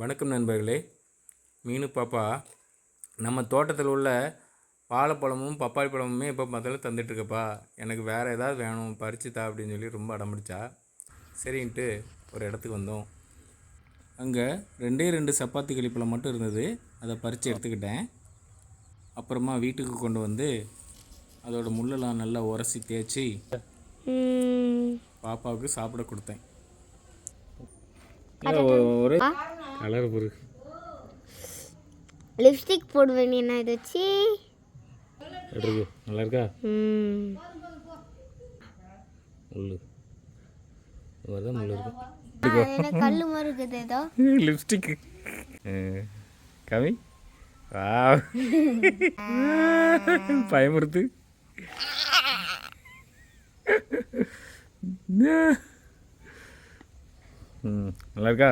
வணக்கம் நண்பர்களே. மீனு பாப்பா நம்ம தோட்டத்தில் உள்ள வாழைப்பழமும் பப்பாளி பழமுமே எப்போ பார்த்தாலும் தந்துட்டுருக்கப்பா. எனக்கு வேறு ஏதாவது வேணும் பறிச்சு தா அப்படின்னு சொல்லி ரொம்ப அடம்பிடிச்சா. சரின்ட்டு ஒரு இடத்துக்கு வந்தோம். அங்கே ரெண்டே ரெண்டு சப்பாத்தி கிளிப்பழம் மட்டும் இருந்தது. அதை பறித்து எடுத்துக்கிட்டேன். அப்புறமா வீட்டுக்கு கொண்டு வந்து அதோட முள்ளெல்லாம் நல்லா உரசி தேய்ச்சி பாப்பாவுக்கு சாப்பிட கொடுத்தேன். ஒரு கலர் பொரு. லிப்ஸ்டிக் போடுவேன் என்ன இது வச்சு? இருக்கு நல்லா இருக்கா. முள்ளு. இது மாதிரி தான் முள்ளு இருக்கும் கல்லு மாதிரி இருக்குது ஏதோ? லிப்ஸ்டிக்கு. கவி? வா பயமுறுத்து. ம். நல்லா இருக்கா